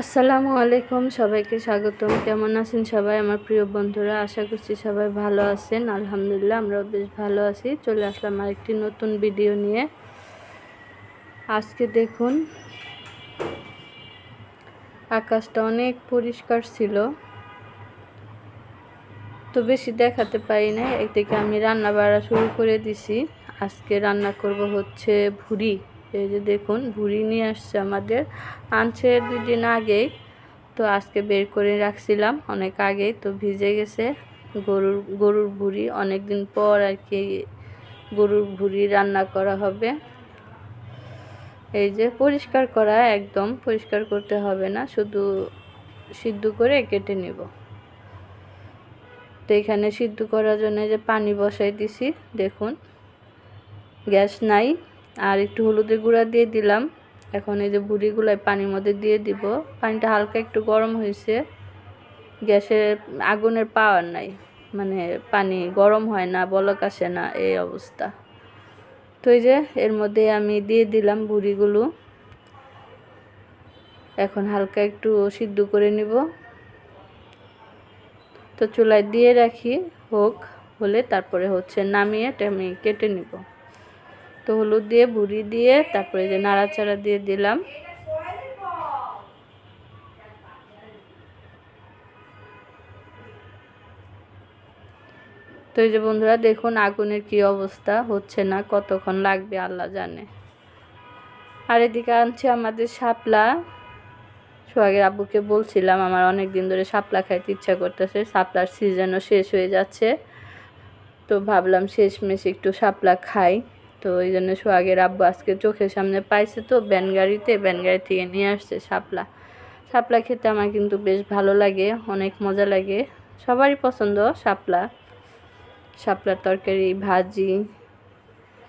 আসসালামু আলাইকুম, সবাইকে স্বাগতম। কেমন আছেন সবাই? আমার প্রিয় বন্ধুরা, আশা করছি সবাই ভালো আছেন। আলহামদুলিল্লাহ, আমরাও বেশ ভালো আছি। চলে আসলাম আরেকটি নতুন ভিডিও নিয়ে। আজকে দেখুন, আকাশটা অনেক পরিষ্কার ছিল। তো বেশি দেখাতে পারি না একদিকে আমি রান্না বাড়া শুরু করে দিছি। আজকে রান্না করব হচ্ছে ভুড়ি। এই যে দেখুন, ভুড়ি নিয়ে আসছে আমাদের। আনছে দুই দিন আগেই, তো আজকে বের করে রাখছিলাম অনেক আগেই, তো ভিজে গেছে গরুর গরুর ভুড়ি। অনেক দিন পর আর কি গরুর ভুড়ি রান্না করা হবে। এই যে পরিষ্কার করা, একদম পরিষ্কার করতে হবে না, শুধু সিদ্ধ করে কেটে নিব। তো এখানে সিদ্ধ করার জন্য যে পানি বসাই দিছি, দেখুন, গ্যাস নাই। আর একটু হলুদের গুঁড়া দিয়ে দিলাম। এখন এই যে বুড়িগুলাই পানির মধ্যে দিয়ে দিব। পানিটা হালকা একটু গরম হয়েছে। গ্যাসের আগুনের পাওয়ার নাই। মানে পানি গরম হয় না, বলক আসে না, এই অবস্থা। তো এই যে এর মধ্যে আমি দিয়ে দিলাম বুড়িগুলো। এখন হালকা একটু সিদ্ধ করে নিব। তো চুলায় দিয়ে রাখি। হোক, হলে তারপরে হচ্ছে নামিয়ে আমি কেটে নিব। তো হলুদ দিয়ে, বুড়ি দিয়ে, তারপরে যে নাড়াচাড়া দিয়ে দিলাম। তো এই যে বন্ধুরা, দেখুন আগুনের কি অবস্থা, হচ্ছে না, কতক্ষণ লাগবে আল্লাহ জানে। আর এদিকে আনছে আমাদের শাপলা। সোহাগের আব্বুকে বলছিলাম, আমার অনেক দিন ধরে শাপলা খাইতে ইচ্ছা করতেছে, শাপলার সিজনও শেষ হয়ে যাচ্ছে। তো ভাবলাম শেষমেশ একটু শাপলা খাই। তো ওই জন্য সোহাগের আব্বু আজকে চোখের সামনে পাইছে তো ব্যান গাড়িতে, ব্যান গাড়ি থেকে নিয়ে আসছে শাপলা। শাপলা খেতে আমার কিন্তু বেশ ভালো লাগে, অনেক মজা লাগে। সবারই পছন্দ শাপলা। শাপলার তরকারি, ভাজি,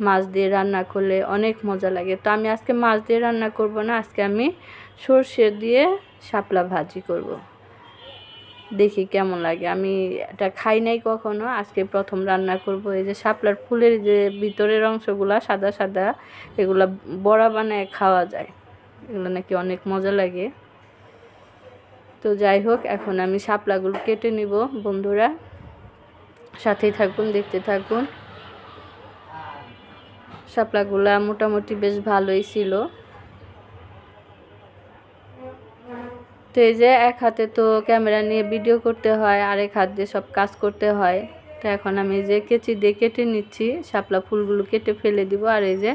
মাছ দিয়ে রান্না করলে অনেক মজা লাগে। তো আমি আজকে মাছ দিয়ে রান্না করব না, আজকে আমি সর্ষে দিয়ে শাপলা ভাজি করব। দেখি কেমন লাগে। আমি এটা খাই নাই কখনো। আজকে প্রথম রান্না করব এই যে শাপলার ফুলের যে ভিতরের অংশগুলা সাদা সাদা, এগুলা বড়া বানায় খাওয়া যায়। এগুলো নাকি অনেক মজা লাগে। তো যাই হোক, এখন আমি শাপলাগুলো কেটে নিব বন্ধুরা। সাথেই থাকুন, দেখতে থাকুন। শাপলাগুলা মোটামুটি বেশ ভালোই ছিল। তো এই যে এক হাতে তো ক্যামেরা নিয়ে ভিডিও করতে হয়, আরেক হাত দিয়ে সব কাজ করতে হয়। তো এখন আমি যে কেচি দিয়ে কেটে নিচ্ছি, শাপলা ফুলগুলো কেটে ফেলে দিব আর এই যে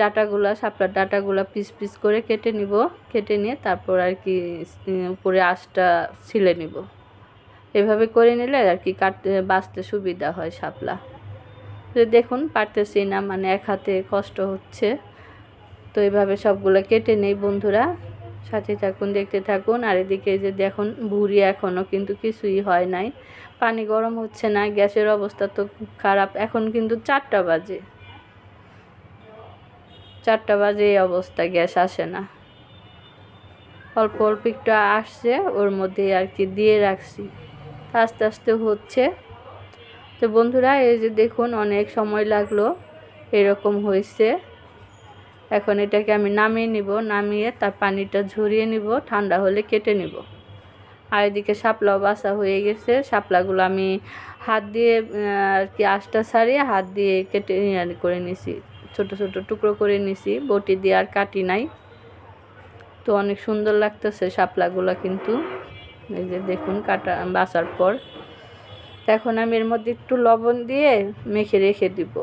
ডাটাগুলো, শাপলার ডাটাগুলা পিস পিস করে কেটে নিব। কেটে নিয়ে তারপর আর কি উপরে আঁশটা ছিলে নিব। এভাবে করে নিলে আর কি কাটতে, বাঁচতে সুবিধা হয় শাপলা। তো দেখুন, পারতেছি না মানে এক হাতে কষ্ট হচ্ছে। তো এভাবে সবগুলো কেটে নেই বন্ধুরা। সাথে থাকুন, দেখতে থাকুন। আর এদিকে যে দেখুন, ভুড়ি এখনও কিন্তু কিছুই হয় নাই। পানি গরম হচ্ছে না, গ্যাসের অবস্থা তো খারাপ। এখন কিন্তু চারটা বাজে। চারটা বাজে এই অবস্থা, গ্যাস আসে না। অল্প অল্প একটু আসছে, ওর মধ্যে আর কি দিয়ে রাখছি। আস্তে আস্তে হচ্ছে। তো বন্ধুরা, এই যে দেখুন, অনেক সময় লাগল। এরকম হয়েছে। এখন এটাকে আমি নামিয়ে নিব, নামিয়ে তার পানিটা ঝরিয়ে নিব, ঠান্ডা হলে কেটে নিব। আর এদিকে শাপলাও বাসা হয়ে গেছে, শাপলাগুলো আমি হাত দিয়ে আর কি আশটা সারিয়ে হাত দিয়ে কেটে করে নিছি। ছোট ছোট টুকরো করে নিছি, বটি দিয়ে আর কাটি নাই। তো অনেক সুন্দর লাগতেছে শাপলাগুলো কিন্তু। এই যে দেখুন কাটা বাসার পর। এখন আমি এর মধ্যে একটু লবণ দিয়ে মেখে রেখে দিব।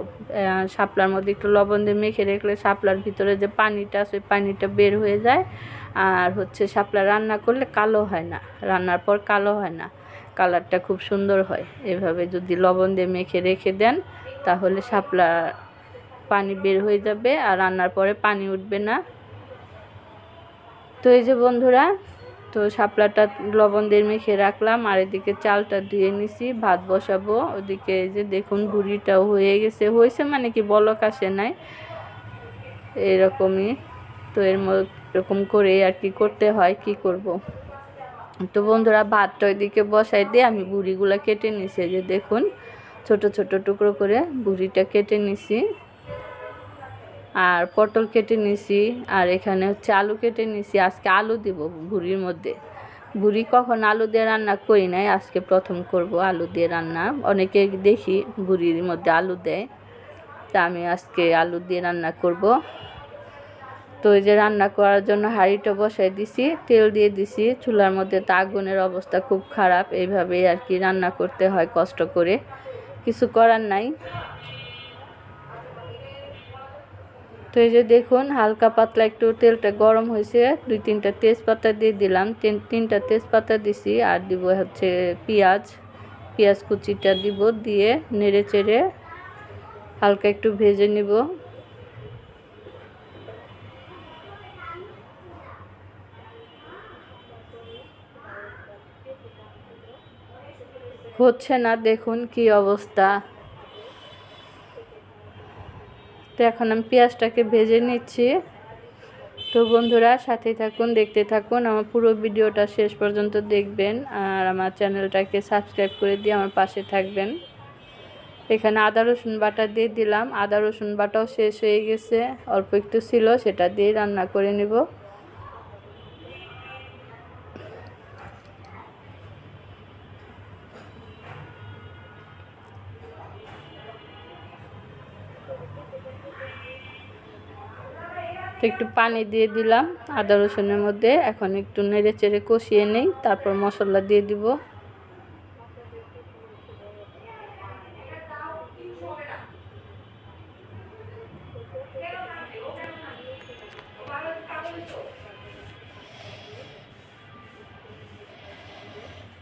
শাপলার মধ্যে একটু লবণ দিয়ে মেখে রাখলে শাপলার ভিতরে যে পানিটা আছে পানিটা বের হয়ে যায়। আর হচ্ছে শাপলা রান্না করলে কালো হয় না, রান্নার পর কালো হয় না। কালারটা খুব সুন্দর হয়। এভাবে যদি লবণ দিয়ে মেখে রেখে দেন, তাহলে শাপলা পানি বের হয়ে যাবে আর রান্নার পরে পানি উঠবে না। তো এই যে বন্ধুরা তো শাপলাটা লবণ দিয়ে মেখে রাখলাম আর এদিকে চালটা দিয়ে নিছি, ভাত বসাবো। ওদিকে এই যে দেখুন বুড়িটাও হয়ে গেছে। হয়েছে মানে কি বলক আসে নাই। এরকমই। তো এর এরকম করে আর কি করতে হয়, কি করব। তো বন্ধুরা, ভাতটা ওইদিকে বসাই দিয়ে আমি বুড়িগুলা কেটে নিছি। যে দেখুন, ছোট ছোট টুকরো করে বুড়িটা কেটে নিছি। আর পটল কেটে নিছি, আর এখানে হচ্ছে আলু কেটে নিছি। আজকে আলু দিব ভুড়ির মধ্যে। ভুড়ি কখন আলু দিয়ে রান্না করি নাই, আজকে প্রথম করব আলু দিয়ে রান্না। অনেকে দেখি ভুড়ির মধ্যে আলু দেয়, তা আমি আজকে আলু দিয়ে রান্না করব। তো এই যে রান্না করার জন্য হাঁড়িটা বসাই দিছি, তেল দিয়ে দিছি। চুলার মধ্যে তো আগুনের অবস্থা খুব খারাপ, এইভাবেই আর কি রান্না করতে হয় কষ্ট করে। কিছু করার নাই। তো এই যে দেখুন, হালকা পাতলা একটু তেলটা গরম হয়েছে। দুই, তিনটা তেজপাতা দিয়ে দিলাম। তিন, তিনটা তেজপাতা দিছি আর দিব হচ্ছে পেঁয়াজ। পেঁয়াজ কুচিটা দিব দিয়ে নেড়ে চেড়ে হালকা একটু ভেজে নিব। হচ্ছে না, দেখুন কি অবস্থা। তো এখন আমি পেঁয়াজটাকে ভেজে নিচ্ছি। তো বন্ধুরা সাথে থাকুন, দেখতে থাকুন, আমার পুরো ভিডিওটা শেষ পর্যন্ত দেখবেন আর আমার চ্যানেলটাকে সাবস্ক্রাইব করে দিয়ে আমার পাশে থাকবেন। এখানে আদা, রসুন বাটা দিয়ে দিলাম। আদা, রসুন বাটাও শেষ হয়ে গেছে, অল্প একটু ছিল, সেটা দিয়ে রান্না করে নেব। একটু পানি দিয়ে দিলাম। আদা রসুনের মধ্যে এখন একটু নেড়ে চেড়ে কষিয়ে নেই। তারপর মশলা দিয়ে দিব।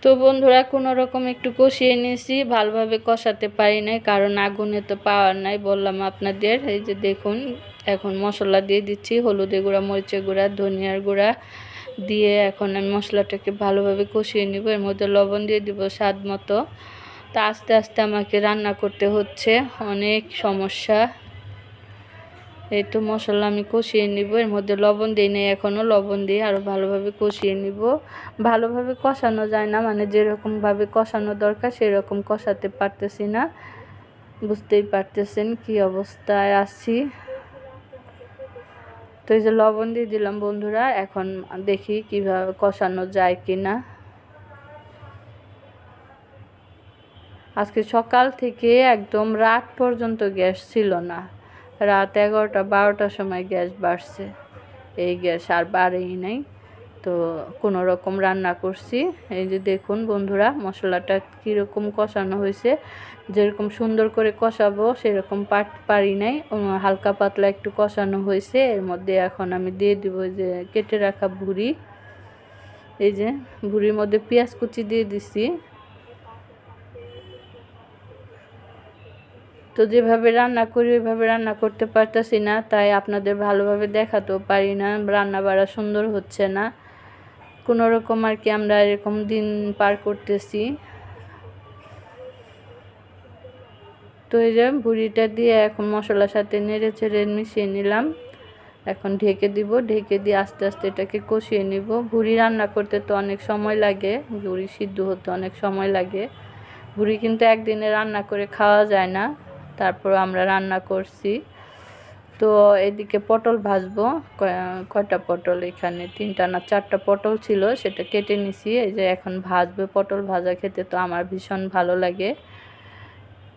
তো বন্ধুরা, কোনো রকম একটু কষিয়ে নিয়েছি। ভালোভাবে কষাতে পারি নাই, কারণ আগুনে তো পাওয়ার নাই, বললাম আপনাদের। এই যে দেখুন, এখন মশলা দিয়ে দিচ্ছি, হলুদের গুঁড়া, মরিচের গুঁড়া, ধনিয়ার গুঁড়া দিয়ে এখন আমি মশলাটাকে ভালোভাবে কষিয়ে নিব। এর মধ্যে লবণ দিয়ে দিব স্বাদ মতো। তা আস্তে আস্তে আমাকে রান্না করতে হচ্ছে, অনেক সমস্যা। এই তো মশলা আমি কষিয়ে নিব, এর মধ্যে লবণ দিই নেই এখনও লবণ দিয়ে আরও ভালোভাবে কষিয়ে নিব। ভালোভাবে কষানো যায় না মানে যেরকমভাবে কষানো দরকার সেরকম কষাতে পারতেছি না। বুঝতেই পারতেছেন কি অবস্থায় আছি। তো এই যে লবণ দিয়ে দিলাম বন্ধুরা, এখন দেখি কীভাবে কষানো যায় কি না আজকে সকাল থেকে একদম রাত পর্যন্ত গ্যাস ছিল না। রাত এগারোটা, বারোটার সময় গ্যাস বাড়ছে। এই গ্যাস আর বাড়েই নাই। তো কোনো রকম রান্না করছি। এই যে দেখুন বন্ধুরা, মশলাটা কীরকম কষানো হয়েছে। যেরকম সুন্দর করে কষাবো, সেরকম পাট পারি নাই। হালকা পাতলা একটু কষানো হয়েছে। এর মধ্যে এখন আমি দিয়ে দিব যে কেটে রাখা ভুড়ি। এই যে ভুড়ির মধ্যে পেঁয়াজ কুচি দিয়ে দিছি। তো যেভাবে রান্না করি, ওইভাবে রান্না করতে পারতেছি না। তাই আপনাদের ভালোভাবে দেখাতেও পারি না। রান্না বাড়া সুন্দর হচ্ছে না। কোনো রকম আর কি আমরা এরকম দিন পার করতেছি। তো এই যে ভুড়িটা দিয়ে এখন মশলার সাথে নেড়ে চেড়ে মিশিয়ে নিলাম। এখন ঢেকে দিব। ঢেকে দিয়ে আস্তে আস্তে এটাকে কষিয়ে নিব। ভুড়ি রান্না করতে তো অনেক সময় লাগে। ভুড়ি সিদ্ধ হতে অনেক সময় লাগে। ভুড়ি কিন্তু একদিনে রান্না করে খাওয়া যায় না। তারপর আমরা রান্না করছি। তো এদিকে পটল ভাজবো। কয়টা পটল এখানে? তিনটা না চারটা পটল ছিল, সেটা কেটে নিছি। এই যে এখন ভাজবে পটল ভাজা খেতে তো আমার ভীষণ ভালো লাগে।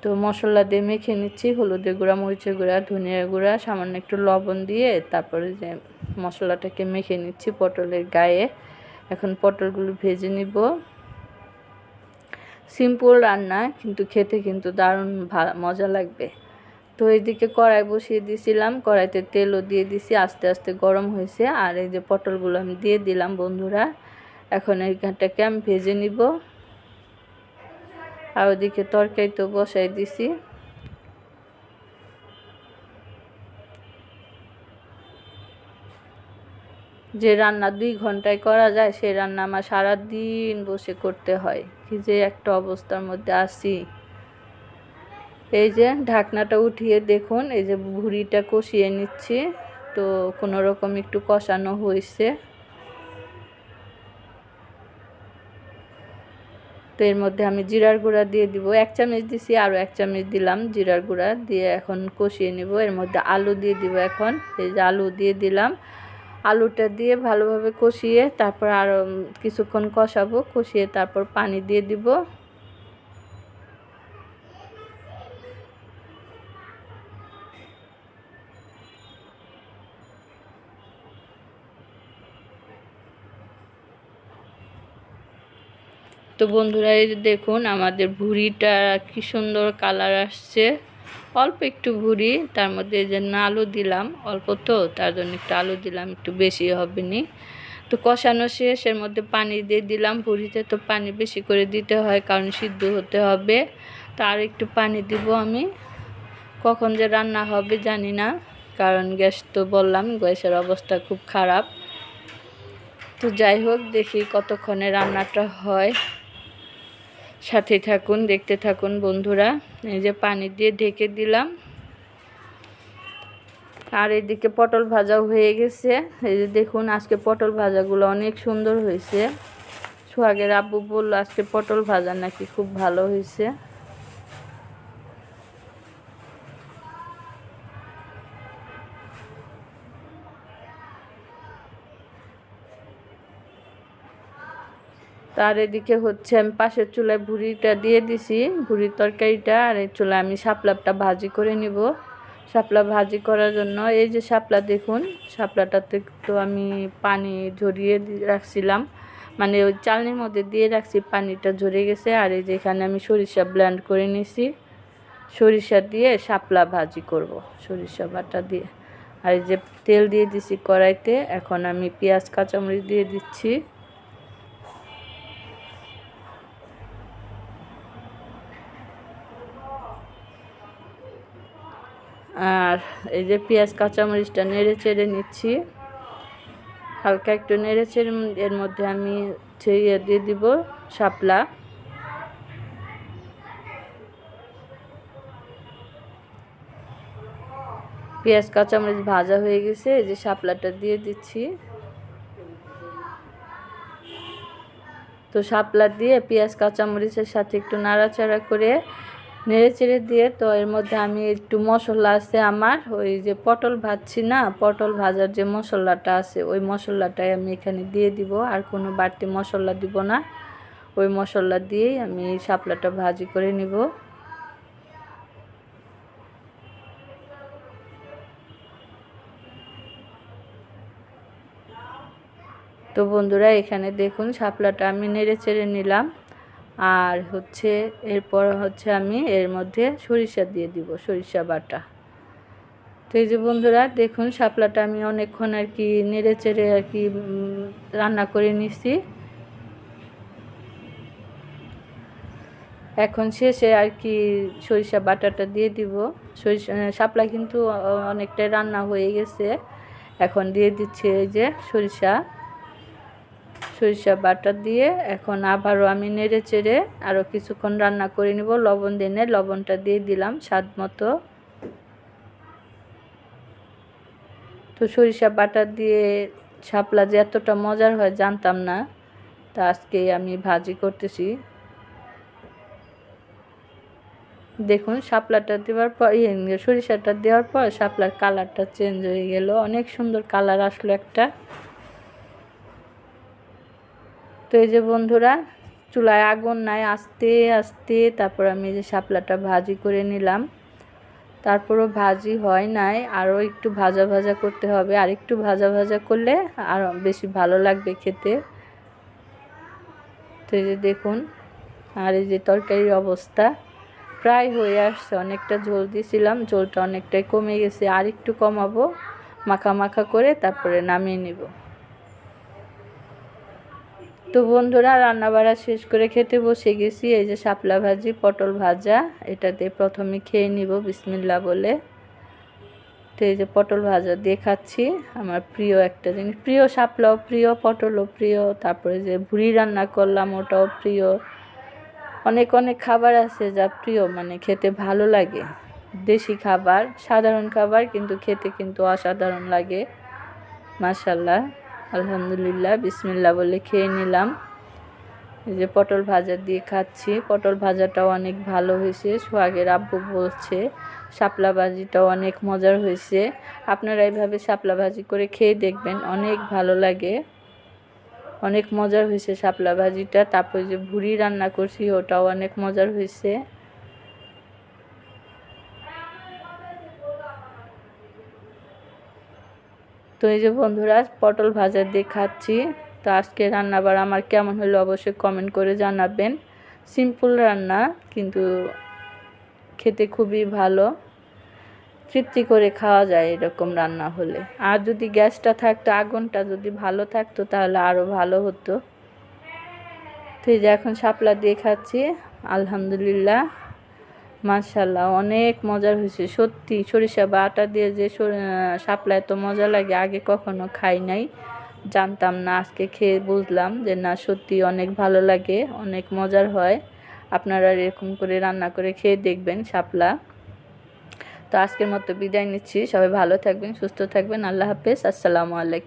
তো মশলা দিয়ে মেখে নিচ্ছি, হলুদের গুঁড়া, মরিচের গুঁড়া, ধনিয়ার গুঁড়া, সামান্য একটু লবণ দিয়ে তারপরে যে মশলাটাকে মেখে নিচ্ছি পটলের গায়ে। এখন পটলগুলো ভেজে নিব। সিম্পল রান্না, কিন্তু খেতে কিন্তু দারুণ মজা লাগবে। তো এইদিকে কড়াই বসিয়ে দিয়েছিলাম কড়াইতে তেলও দিয়ে দিছি, আস্তে আস্তে গরম হয়েছে। আর এই যে পটলগুলো আমি দিয়ে দিলাম, বন্ধুরা, এখন এই এইখানটাকে আমি ভেজে নিব। আর ওদিকে তরকারি তো বসাই দিছি। যে রান্না দুই ঘন্টায় করা যায় সেই রান্না আমার সারা দিন বসে করতে হয়। কি যে একটা অবস্থার মধ্যে আসি এই যে ঢাকনাটা উঠিয়ে দেখুন, এই যে ভুড়িটা কষিয়ে নিচ্ছি। তো কোনো রকম একটু কষানো হয়েছে। তো এর মধ্যে আমি জিরার গুঁড়া দিয়ে দিব। এক চামচ দিছি, আরও এক চামচ দিলাম জিরার গুঁড়া। দিয়ে এখন কষিয়ে নিব। এর মধ্যে আলু দিয়ে দিব এখন। এই যে আলু দিয়ে দিলাম। আলুটা দিয়ে ভালোভাবে কষিয়ে তারপর আরও কিছুক্ষণ কষাবো। কষিয়ে তারপর পানি দিয়ে দিব। তো বন্ধুরা, এই দেখুন, আমাদের ভুড়িটা কি সুন্দর কালার আসছে। অল্প একটু ভুড়ি তার মধ্যে যে আলু দিলাম, অল্প তো, তার জন্য একটু আলু দিলাম, একটু বেশি হবে নি। তো কষানো শেষ, এর মধ্যে পানি দিয়ে দিলাম ভুড়িতে তো পানি বেশি করে দিতে হয়, কারণ সিদ্ধ হতে হবে। তো আর একটু পানি দিব আমি। কখন যে রান্না হবে জানি না, কারণ গ্যাস তো বললাম, গ্যাসের অবস্থা খুব খারাপ। তো যাই হোক, দেখি কতক্ষণে রান্নাটা হয়। সাথে থাকুন, দেখতে থাকুন বন্ধুরা। এই যে পানি দিয়ে ঢেকে দিলাম। আর এদিকে পটল ভাজাও হয়ে গেছে। এই যে দেখুন, আজকে পটল ভাজাগুলো অনেক সুন্দর হয়েছে। সোহাগের আব্বু বলল, আজকে পটল ভাজা নাকি খুব ভালো হয়েছে। তার এদিকে হচ্ছে আমি পাশের চুলায় ভুড়িটা দিয়ে দিছি, ভুড়ির তরকারিটা, আর এই চুলায় আমি শাপলাটা ভাজি করে নিব। শাপলা ভাজি করার জন্য এই যে শাপলা দেখুন, শাপলাটাতে তো আমি পানি ঝরিয়ে রাখছিলাম। মানে ওই চালনির মধ্যে দিয়ে রাখছি, পানিটা ঝরে গেছে, আর এই যে এখানে আমি সরিষা ব্ল্যান্ড করে নিছি। সরিষা দিয়ে শাপলা ভাজি করব, সরিষা বাটা দিয়ে। আর এই যে তেল দিয়ে দিছি কড়াইতে, এখন আমি পেঁয়াজ, কাঁচামরিচ দিয়ে দিচ্ছি। আর এই যে পেঁয়াজ, কাঁচামরিচটা নেড়ে চেড়ে নিচ্ছি। হালকা একটু নেড়ে চেড়ে এর মধ্যে আমি ইয়ে দিয়ে দিব শাপলা। পেঁয়াজ, কাঁচামরিচ ভাজা হয়ে গেছে, এই যে শাপলাটা দিয়ে দিচ্ছি। তো শাপলা দিয়ে পেঁয়াজ, কাঁচামরিচের সাথে একটু নাড়াচাড়া করে নেড়ে চেড়ে দিয়ে তো এর মধ্যে আমি একটু মশলা আছে আমার, ওই যে পটল ভাজছি না, পটল ভাজার যে মশলাটা আছে, ওই মশলাটাই আমি এখানে দিয়ে দিব, আর কোনো বাড়তি মশলা দিব না। ওই মশলা দিয়েই আমি শাপলাটা ভাজি করে নিব। তো বন্ধুরা, এখানে দেখুন, শাপলাটা আমি নেড়ে চেড়ে নিলাম। আর হচ্ছে এরপর হচ্ছে আমি এর মধ্যে সরিষা দিয়ে দিব, সরিষা বাটা। তো এই যে বন্ধুরা, দেখুন শাপলাটা আমি অনেকক্ষণ আর কি নেড়ে চেড়ে আর কি রান্না করে নিছি। এখন শেষে আর কি সরিষা বাটাটা দিয়ে দিব। সরিষা শাপলা কিন্তু অনেকটাই রান্না হয়ে গেছে। এখন দিয়ে দিচ্ছে এই যে সরিষা। সরিষা বাটা দিয়ে এখন আবারও আমি নেড়ে চেড়ে আরও কিছুক্ষণ রান্না করে নিব। লবণ দিনে লবণটা দিয়ে দিলাম স্বাদ মতো। তো সরিষা বাটা দিয়ে শাপলা যে এতটা মজার হয় জানতাম না তা আজকে আমি ভাজি করতেছি। দেখুন শাপলাটা দেওয়ার পর ইয়ে, সরিষাটা দেওয়ার পর শাপলার কালারটা চেঞ্জ হয়ে গেল। অনেক সুন্দর কালার আসলো একটা। তো এই যে বন্ধুরা, চুলায় আগুন নাই, আস্তে আস্তে তারপর আমি যে শাপলাটা ভাজি করে নিলাম। তারপরও ভাজি হয় নাই, আরও একটু ভাজা ভাজা করতে হবে। আর একটু ভাজা ভাজা করলে আরও বেশি ভালো লাগবে খেতে। তো এই যে দেখুন, আর এই যে তরকারির অবস্থা প্রায় হয়ে আসছে। অনেকটা ঝোল দিয়েছিলাম ঝোলটা অনেকটাই কমে গেছে। আর একটু কমাবো, মাখা মাখা করে তারপরে নামিয়ে নিব। তো বন্ধুরা রান্না বাড়া শেষ করে খেতে বসে গেছি। এই যে শাপলা ভাজি, পটল ভাজা এটাতে প্রথমে খেয়ে নিব বিসমিল্লা বলে। তো এই যে পটল ভাজা দিয়ে খাচ্ছি। আমার প্রিয় একটা জিনিস, প্রিয় শাপলাও প্রিয়, পটলও প্রিয়। তারপরে যে ভুড়ি রান্না করলাম, ওটাও প্রিয়। অনেক অনেক খাবার আছে যা প্রিয় মানে খেতে ভালো লাগে। দেশি খাবার, সাধারণ খাবার, কিন্তু খেতে কিন্তু অসাধারণ লাগে মাসাল্লাহ আলহামদুলিল্লাহ বিসমিল্লা বলে খেয়ে নিলাম। এই যে পটল ভাজা দিয়ে খাচ্ছি। পটল ভাজাটাও অনেক ভালো হয়েছে। সোহাগের আব্বু বলছে, শাপলা ভাজিটাও অনেক মজার হয়েছে। আপনারা এইভাবে শাপলা ভাজি করে খেয়ে দেখবেন, অনেক ভালো লাগে। অনেক মজার হয়েছে শাপলা ভাজিটা। তারপরে যে ভুড়ি রান্না করছি, ওটাও অনেক মজার হয়েছে। তো এই যে বন্ধুরা পটল ভাজা দিয়ে খাচ্ছি। তো আজকে রান্নাবার আমার কেমন হলো অবশ্যই কমেন্ট করে জানাবেন। সিম্পল রান্না, কিন্তু খেতে খুবই ভালো। তৃপ্তি করে খাওয়া যায় এরকম রান্না হলে। আর যদি গ্যাসটা থাকতো, আগুনটা যদি ভালো থাকতো, তাহলে আরও ভালো হতো। তো এই যে এখন শাপলা দিয়ে খাচ্ছি, আলহামদুলিল্লাহ। মাশাল্লাহ অনেক মজার হয়েছে। সত্যি, সরিষা বা আটা দিয়ে যে শাপলা এত মজা লাগে, আগে কখনো খাই নাই। জানতাম না, আজকে খেয়ে বুঝলাম যে না, সত্যি অনেক ভালো লাগে, অনেক মজার হয়। আপনারা এরকম করে রান্না করে খেয়ে দেখবেন শাপলা। তো আজকের মতো বিদায় নিচ্ছি, সবাই ভালো থাকবেন, সুস্থ থাকবেন, আল্লাহ হাফেজ, আসসালামু আলাইকুম।